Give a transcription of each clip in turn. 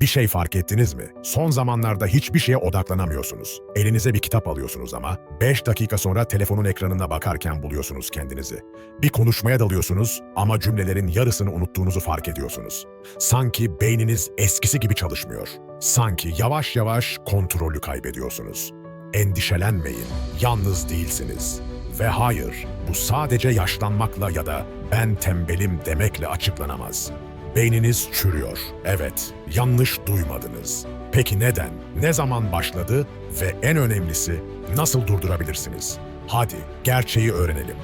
Bir şey fark ettiniz mi? Son zamanlarda hiçbir şeye odaklanamıyorsunuz. Elinize bir kitap alıyorsunuz ama 5 dakika sonra telefonun ekranına bakarken buluyorsunuz kendinizi. Bir konuşmaya dalıyorsunuz ama cümlelerin yarısını unuttuğunuzu fark ediyorsunuz. Sanki beyniniz eskisi gibi çalışmıyor. Sanki yavaş yavaş kontrolü kaybediyorsunuz. Endişelenmeyin, yalnız değilsiniz. Ve hayır, bu sadece yaşlanmakla ya da ben tembelim demekle açıklanamaz. Beyniniz çürüyor. Evet, yanlış duymadınız. Peki neden? Ne zaman başladı ve en önemlisi nasıl durdurabilirsiniz? Hadi gerçeği öğrenelim.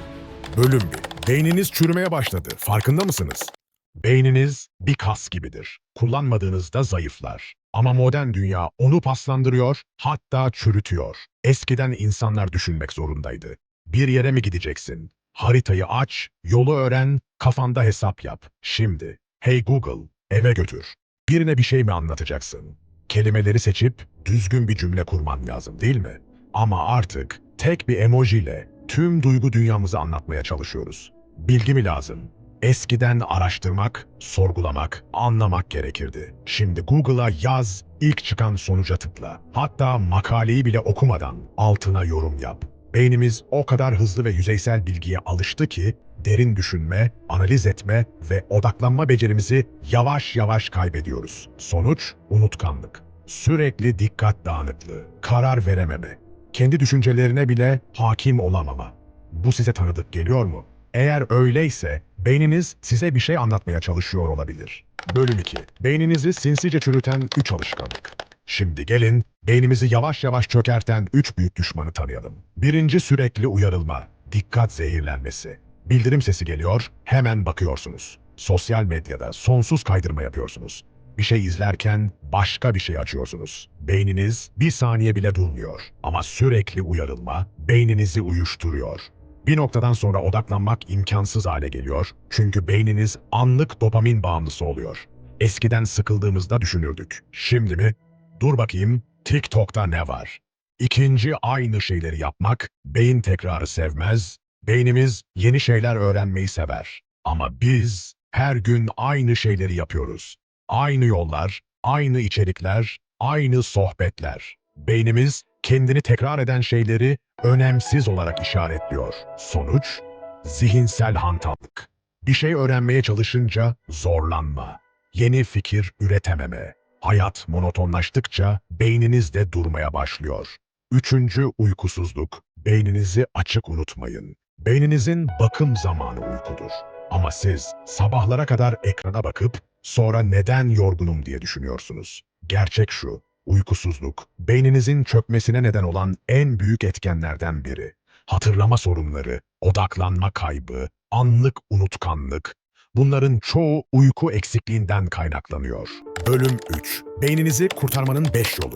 Bölüm 1. Beyniniz çürümeye başladı. Farkında mısınız? Beyniniz bir kas gibidir. Kullanmadığınızda zayıflar. Ama modern dünya onu paslandırıyor, hatta çürütüyor. Eskiden insanlar düşünmek zorundaydı. Bir yere mi gideceksin? Haritayı aç, yolu öğren, kafanda hesap yap. Şimdi, hey Google, eve götür. Birine bir şey mi anlatacaksın? Kelimeleri seçip düzgün bir cümle kurman lazım değil mi? Ama artık tek bir emojiyle tüm duygu dünyamızı anlatmaya çalışıyoruz. Bilgi mi lazım? Eskiden araştırmak, sorgulamak, anlamak gerekirdi. Şimdi Google'a yaz, ilk çıkan sonuca tıkla. Hatta makaleyi bile okumadan altına yorum yap. Beynimiz o kadar hızlı ve yüzeysel bilgiye alıştı ki derin düşünme, analiz etme ve odaklanma becerimizi yavaş yavaş kaybediyoruz. Sonuç unutkanlık. Sürekli dikkat dağınıklığı, karar verememe, kendi düşüncelerine bile hakim olamama. Bu size tanıdık geliyor mu? Eğer öyleyse beyniniz size bir şey anlatmaya çalışıyor olabilir. Bölüm 2. Beyninizi sinsice çürüten 3 alışkanlık. Şimdi gelin beynimizi yavaş yavaş çökerten 3 büyük düşmanı tanıyalım. Birinci sürekli uyarılma, dikkat zehirlenmesi. Bildirim sesi geliyor, hemen bakıyorsunuz. Sosyal medyada sonsuz kaydırma yapıyorsunuz. Bir şey izlerken başka bir şey açıyorsunuz. Beyniniz bir saniye bile durmuyor. Ama sürekli uyarılma beyninizi uyuşturuyor. Bir noktadan sonra odaklanmak imkansız hale geliyor. Çünkü beyniniz anlık dopamin bağımlısı oluyor. Eskiden sıkıldığımızda düşünürdük. Şimdi mi? Dur bakayım, TikTok'ta ne var? İkinci aynı şeyleri yapmak, beyin tekrarı sevmez, beynimiz yeni şeyler öğrenmeyi sever. Ama biz her gün aynı şeyleri yapıyoruz. Aynı yollar, aynı içerikler, aynı sohbetler. Beynimiz kendini tekrar eden şeyleri önemsiz olarak işaretliyor. Sonuç, zihinsel hantallık. Bir şey öğrenmeye çalışınca zorlanma. Yeni fikir üretememe. Hayat monotonlaştıkça beyniniz de durmaya başlıyor. Üçüncü uykusuzluk. Beyninizi açık unutmayın. Beyninizin bakım zamanı uykudur. Ama siz sabahlara kadar ekrana bakıp sonra neden yorgunum diye düşünüyorsunuz. Gerçek şu, uykusuzluk beyninizin çökmesine neden olan en büyük etkenlerden biri. Hatırlama sorunları, odaklanma kaybı, anlık unutkanlık, bunların çoğu uyku eksikliğinden kaynaklanıyor. Bölüm 3. Beyninizi kurtarmanın 5 yolu.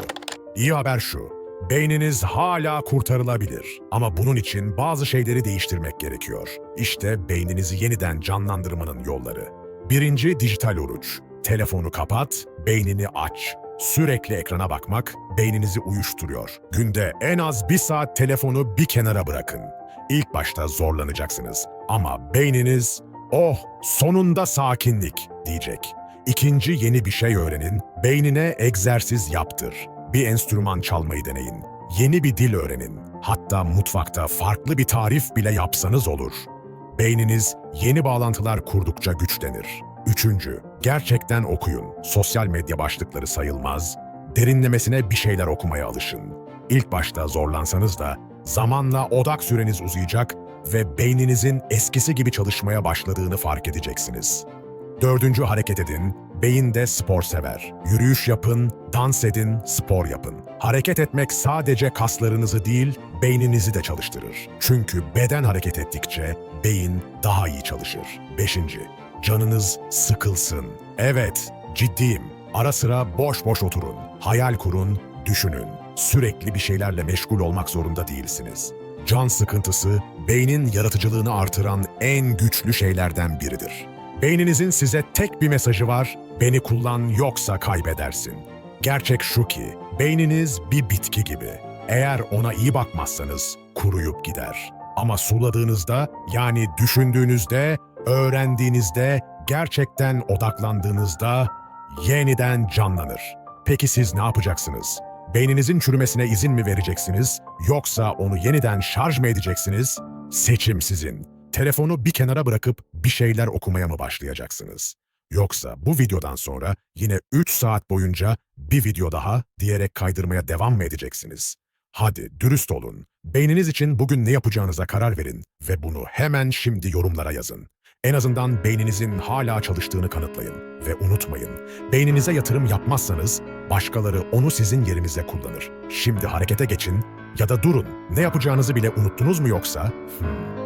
İyi haber şu. Beyniniz hala kurtarılabilir. Ama bunun için bazı şeyleri değiştirmek gerekiyor. İşte beyninizi yeniden canlandırmanın yolları. Birinci dijital oruç. Telefonu kapat, beynini aç. Sürekli ekrana bakmak beyninizi uyuşturuyor. Günde en az bir saat telefonu bir kenara bırakın. İlk başta zorlanacaksınız ama beyniniz oh sonunda sakinlik diyecek. İkinci yeni bir şey öğrenin, beynine egzersiz yaptır. Bir enstrüman çalmayı deneyin. Yeni bir dil öğrenin. Hatta mutfakta farklı bir tarif bile yapsanız olur. Beyniniz yeni bağlantılar kurdukça güçlenir. Üçüncü, gerçekten okuyun. Sosyal medya başlıkları sayılmaz. Derinlemesine bir şeyler okumaya alışın. İlk başta zorlansanız da zamanla odak süreniz uzayacak ve beyninizin eskisi gibi çalışmaya başladığını fark edeceksiniz. Dördüncü hareket edin, beyin de spor sever. Yürüyüş yapın, dans edin, spor yapın. Hareket etmek sadece kaslarınızı değil, beyninizi de çalıştırır. Çünkü beden hareket ettikçe beyin daha iyi çalışır. Beşinci, canınız sıkılsın. Evet, ciddiyim. Ara sıra boş boş oturun. Hayal kurun, düşünün. Sürekli bir şeylerle meşgul olmak zorunda değilsiniz. Can sıkıntısı, beynin yaratıcılığını artıran en güçlü şeylerden biridir. Beyninizin size tek bir mesajı var, beni kullan yoksa kaybedersin. Gerçek şu ki, beyniniz bir bitki gibi. Eğer ona iyi bakmazsanız kuruyup gider. Ama suladığınızda, yani düşündüğünüzde, öğrendiğinizde, gerçekten odaklandığınızda yeniden canlanır. Peki siz ne yapacaksınız? Beyninizin çürümesine izin mi vereceksiniz yoksa onu yeniden şarj mı edeceksiniz? Seçim sizin. Telefonu bir kenara bırakıp bir şeyler okumaya mı başlayacaksınız? Yoksa bu videodan sonra yine 3 saat boyunca bir video daha diyerek kaydırmaya devam mı edeceksiniz? Hadi dürüst olun. Beyniniz için bugün ne yapacağınıza karar verin ve bunu hemen şimdi yorumlara yazın. En azından beyninizin hala çalıştığını kanıtlayın ve unutmayın. Beyninize yatırım yapmazsanız başkaları onu sizin yerinize kullanır. Şimdi harekete geçin ya da durun. Ne yapacağınızı bile unuttunuz mu yoksa? Hmm.